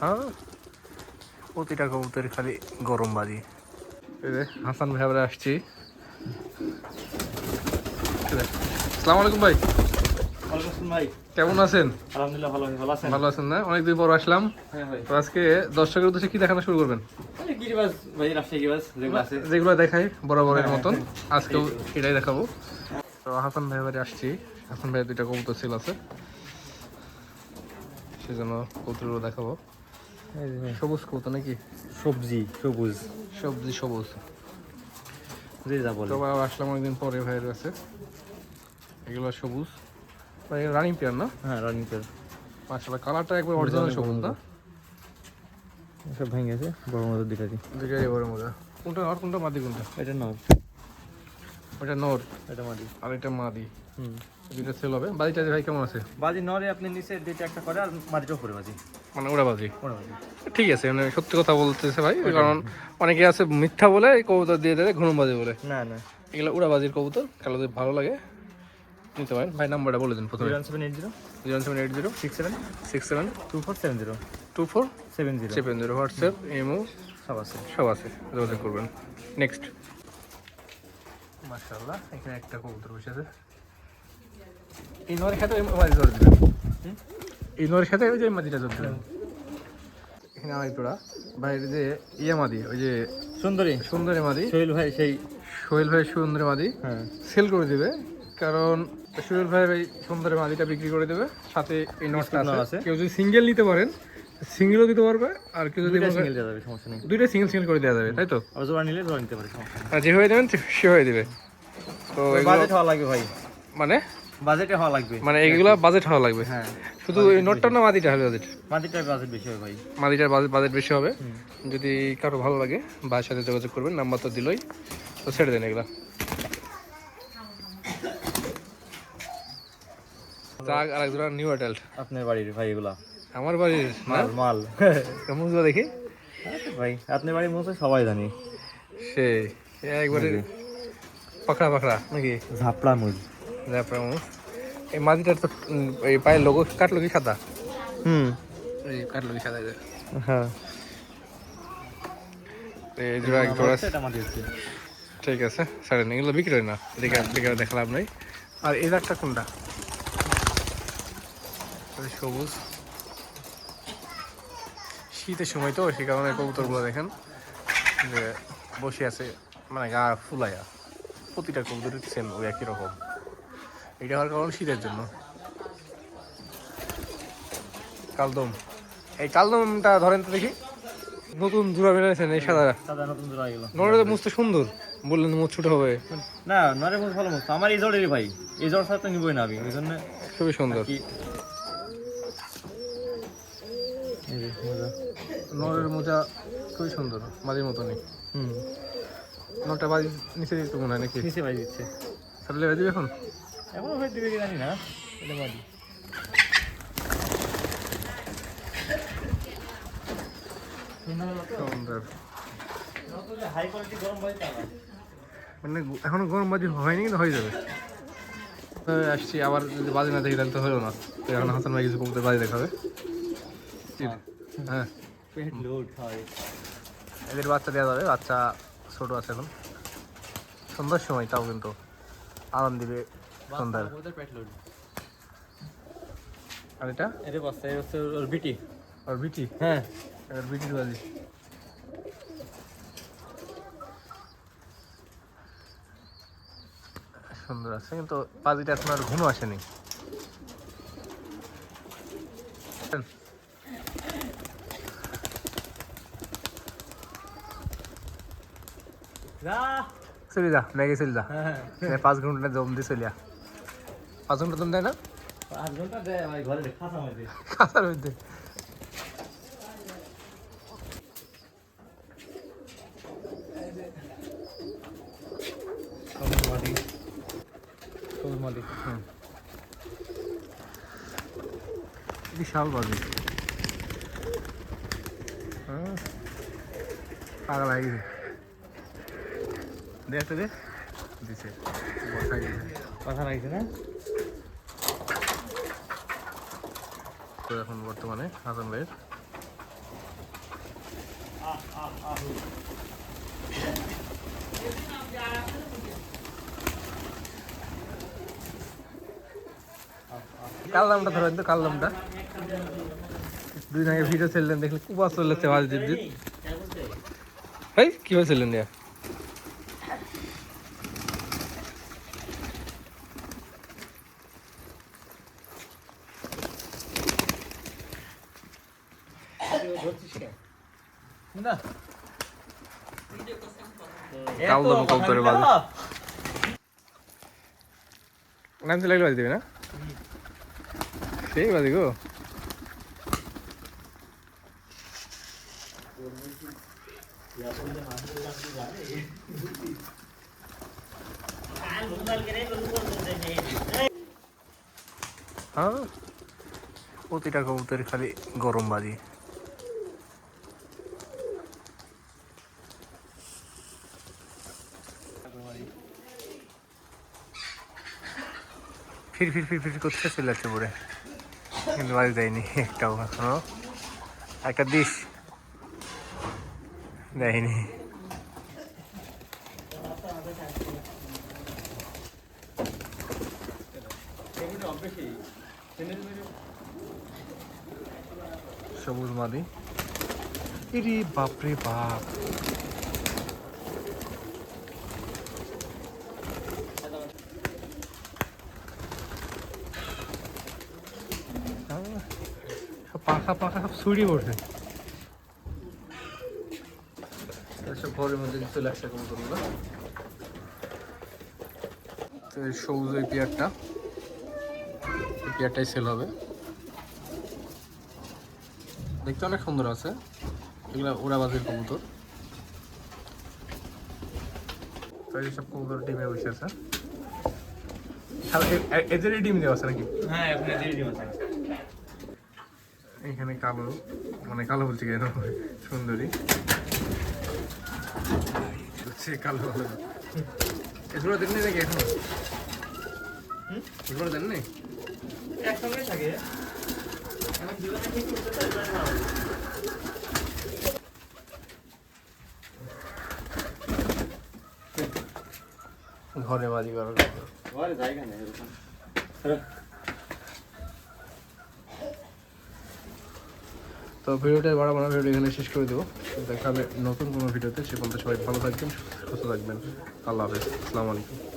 হ্যাঁ? প্রতিটা কবুতর খালি গরম বাজি। হাসান ভাই আমরা আসছি। সালাম আলাইকুম ভাই। ভাই। কেমন আছেন? আলহামদুলিল্লাহ ভালো ভালো আছেন? ভালো আছেন না? অনেকদিন পর আসলাম। হ্যাঁ তো আজকে দর্শকের উদ্দেশ্যে কি দেখানো শুরু করবেন? ভাই যেগুলো আছে। দেখাই বরাবরের হ্যাঁ, মতন। হ্যাঁ। আজকেও এটাই দেখাবো। হাসান ভাই বাড়ি আসছি। হাসান ভাইয়ের দুইটা কবুতর ছিল আছে। সেজন্য কবুতরগুলো দেখাবো। সবুজ কবুতর নাকি? সবজি সবুজ। সবজি সবুজ। যে যা বলে। তো আবার আসলাম অনেকদিন পরে ভাইয়ের কাছে। এগুলো সবুজ। রানিং পেয়ার না? হ্যাঁ রানিং পেয়ার মাশাআল্লাহ কালারটা একবার অরিজিনাল সবুজ না? সব ভেঙে গেছে বড় মতো বড় কোনটা আর কোনটা মাদি কোনটা? এটা নাও ওটা নর। এটা মাদি। আর এটা মাদি। হুম। দুইটা সেল হবে। বাদিটা ভাই কেমন আছে? বাজি নরে আপনি নিচে দুইটা একটা করে আর মাটিটা উপরে বাজি। মানে ওরা বাজি? বাজি। ঠিক আছে মানে সত্যি কথা বলতেছে ভাই কারণ অনেকে আছে মিথ্যা বলে কবুতর দিয়ে দেয় ঘুমবাজি বলে। না না। এগুলো উড়াবাজির কবুতর কালো ভালো লাগে। নিতে পারেন। ভাই নাম্বারটা বলে দিন প্রথমে। Zero seven eight zero. Zero seven eight zero. Six seven. Six seven. Two four seven zero. Two four seven zero. Seven zero. WhatsApp imo সব আছে। সব আছে। যোগাযোগ করবেন। নেক্সট। মাশাআল্লাহ এখানে একটা কবুতর বসে আছে। এই নরের সাথে ওই মাঝি জোর এই নরের সাথে ওই যে মাদিটা জোর দিবেন। এখানে আমার একটু বাইরে যে ইয়ে মাদি ওই যে সুন্দরী। সুন্দরী মাদি। সোহেল ভাই সেই। সোহেল ভাই সুন্দরী মাদি। হ্যাঁ। সেল করে দিবে কারণ সোহেল এই সুন্দরী মাদিটা বিক্রি করে দেবে। সাথে এই নটটা আছে। কেউ যদি সিঙ্গেল নিতে পারেন সিঙ্গেলও দিতে পারবে আর কেউ যদি দুইটা সিঙ্গেল দেওয়া যাবে সমস্যা নেই। দুইটা সিঙ্গেল সিঙ্গেল করে দেওয়া যাবে তাই তো? আর জোড়া নিলে জোড়া নিতে পারে সমস্যা আর যে হয়ে দেবেন সে হয়ে দেবে। তো বাজেট হওয়া লাগবে ভাই। মানে? বাজেটে হওয়া লাগবে। মানে এগুলা বাজেট হওয়া লাগবে। হ্যাঁ শুধু এই নোটটা না মাদিটা হবে বাজেট মাটিটার বাজেট বেশি হবে ভাই। মাদিটার বাজেট বাজেট বেশি হবে। যদি কারও ভালো লাগে ভাইয়ের সাথে যোগাযোগ করবেন নাম্বার তো দিলই। তো ছেড়ে দেন এগুলা। আর একজোড়া নিউ অ্যাডাল্ট আপনার বাড়ির ভাই এগুলা। আমার বাড়ির মাল মাল। যা দেখি? ভাই আপনার বাড়ির মতো সবাই জানি। সে একবারে পাকড়া পাকড়া নাকি? ঝাপড়া মুজ তারপরে এই মাদিটার তো এই পায়ের লোগো কাটলো কি সাদা? হুম। এই কাটলো কি সাদা। হ্যাঁ। এই জোড়া এক জোড়া এটা আমাদের হচ্ছে। ঠিক আছে এগুলো বিক্রি হয় না। দেখে দেখে দেখা লাভ নেই। আর এই একটা কোনটা? সবুজ। শীতের সময় তো সে কারণে কবুতরগুলো দেখেন যে বসে আছে মানে গা ফুলাইয়া। প্রতিটা কবুতরের সেম ওই একই রকম। এটা হওয়ার কারণ শীতের জন্য। কালদম। এই কালদমটা ধরেন তো দেখি। নতুন জোড়া বেরিয়েছেন এই সাদা সাদা নতুন জোড়া এগুলো নড়ে তো মুছতে সুন্দর। বললেন মুখ ছোট হবে। না নরে মুজ ভালো মুজ আমার এই জোড়েরই ভাই। এই জোড় সাথে নিবই না আমি এই জন্য খুবই সুন্দর। নরের মোজা খুবই সুন্দর বাজির মতনই। হুম। নটা বাজি নিচে দিতে মনে হয় নাকি? নিচে ভাই দিচ্ছে। তাহলে লেগে দিবে এখন? এখনও হয়ে দিবে কি জানি না এটা বাড়ি সুন্দর। বাড়ি মানে এখনও গরম বাজি হয়নি কিন্তু হয়ে যাবে। আসছি আবার যদি বাজি না দেখি তাহলে তো হলো না। এখন হাসান ভাই কিছু কবুতর বাজি দেখাবে। হ্যাঁ। পেট লোড হয়। এদের বাচ্চা দেওয়া যাবে বাচ্চা ছোট আছে এখন। সন্ধ্যার সময় তাও কিন্তু আনন্দ দিবে সন্ধ্যার। পেট লোড। আর এটা? এরে বাচ্চা হচ্ছে ওর বিটি। আর বিটি? হ্যাঁ। বাজি সুন্দর আছে কিন্তু বাজিটা এখন আর ঘুমো আসেনি। যা চলে যা ম্যাগে চলে যা হ্যাঁ এই পাঁচ ঘণ্টা জম দিয়ে চলিয়া পাঁচ ঘণ্টা জম দেয় না আধ ঘণ্টা দেয় ভাই ঘরে খাসা মধ্যে কাঁচার মধ্যে সবুজ মাটি সবুজ মাটি বিশাল বাজি হ্যাঁ পাগল হয়ে গেছে তো এখন বর্তমানে হাসান ভাইয়ের কালদামটা ধরেন তো কালদামটা দুই দিন আগে ভিডিও ছেড়লেন দেখলে কুবা চলেছে ভালো জিত জিত। এই কীভাবে ছেড়লেন ইয়া না কালদম কবুতরের বাজে নামতে লাগলে বাজি দেবে না সেই বাজি গো হ্যাঁ প্রতিটা কবুতর খালি গরম বাজি ফির ফির ফির ফির করতে চলে যাচ্ছে পরে কিন্তু বাড়ি দেয়নি, একটাও এখনও। একটা দিস। দেয়নি। সবুজ মাদি। ইরি বাপরে বাপ। পাখা পাখা সব ছড়িয়ে পড়ছে। সব ঘরের মধ্যে চলে আসছে কবুতরগুলো তো এই সবুজ ওই পেয়ারটা এই পেয়ারটাই সেল হবে। দেখতে অনেক সুন্দর আছে। এগুলো ওড়াবাজির কবুতর। তো এই সব কবুতর ডিমে বসে আছে। এদেরই ডিম দেওয়া আছে নাকি? হ্যাঁ এখানে দিয়ে দিও এখানে কালো মানে কালো বলছি কেন? সুন্দরী। হচ্ছে কালো। কালো এগুলো দেননি নাকি এখন? এগুলো দেননি একসঙ্গে থাকে। ঘরে বাজি করার ঘরে জায়গা নেই এরকম তো ভিডিওটা বাড়াবো না ভিডিও এখানে শেষ করে দেবো। দেখা হবে নতুন কোনো ভিডিওতে। সে পর্যন্ত সবাই ভালো থাকবেন, সুস্থ থাকবেন। আল্লাহ হাফেজ। আসসালামু আলাইকুম।